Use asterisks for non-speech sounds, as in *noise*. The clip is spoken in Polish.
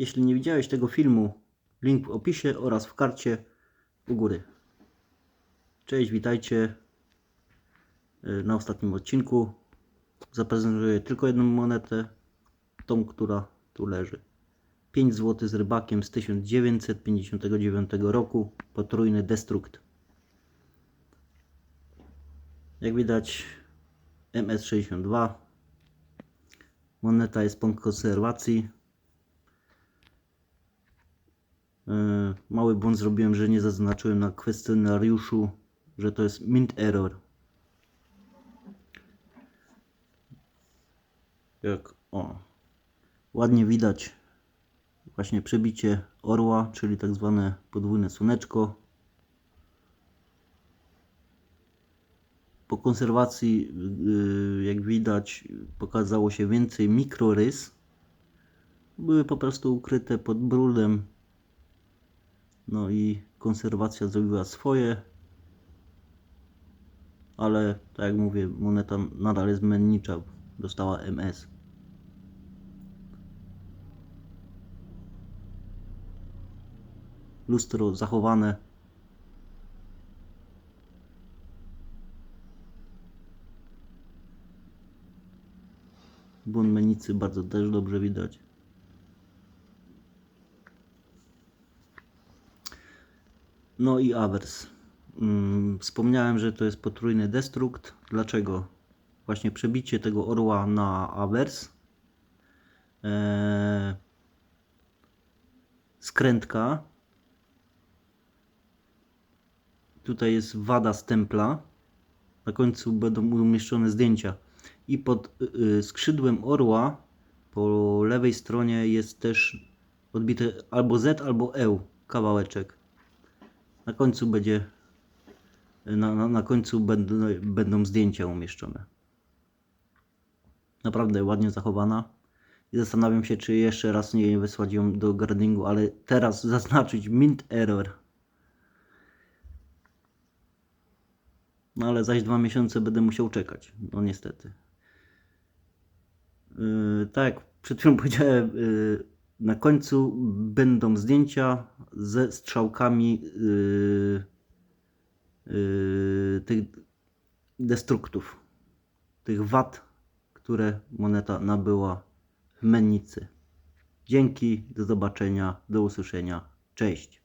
Jeśli nie widziałeś tego filmu, link w opisie oraz w karcie u góry. Cześć, witajcie y, na ostatnim odcinku. Zaprezentuję tylko jedną monetę, tą, która tu leży. 5 zł z rybakiem z 1959 roku, potrójny destrukt. Jak widać MS62. Moneta jest po konserwacji. Yy, Mały błąd zrobiłem, że nie zaznaczyłem na kwestionariuszu, że to jest mint error. Jak o. Ładnie widać właśnie przebicie orła, czyli tak zwane podwójne słoneczko. Po konserwacji, yy, jak widać, pokazało się więcej mikrorys. Były po prostu ukryte pod brudem. No i konserwacja zrobiła swoje. Ale tak jak mówię, moneta nadal jest mennicza. Dostała MS. Lustro zachowane. Błąd menicy bardzo też dobrze widać. No i awers. Mm, Wspomniałem, że to jest potrójny destrukt. Dlaczego? Właśnie przebicie tego orła na awers. Eee, skrętka. Tutaj jest wada stempla. Na końcu będą umieszczone zdjęcia. I pod y, y, skrzydłem orła po lewej stronie jest też odbity albo Z, albo E kawałeczek. Na końcu będzie na, na, na końcu będą, będą zdjęcia umieszczone. Naprawdę ładnie zachowana. I zastanawiam się, czy jeszcze raz nie wysłać ją do gradingu, ale teraz *laughs* zaznaczyć mint error. No ale zaś dwa miesiące będę musiał czekać. No niestety. Yy, tak przed chwilą *laughs* powiedziałem, yy, na końcu będą zdjęcia ze strzałkami yy, yy, tych destruktów, tych wad, które moneta nabyła w mennicy. Dzięki, do zobaczenia, do usłyszenia. Cześć.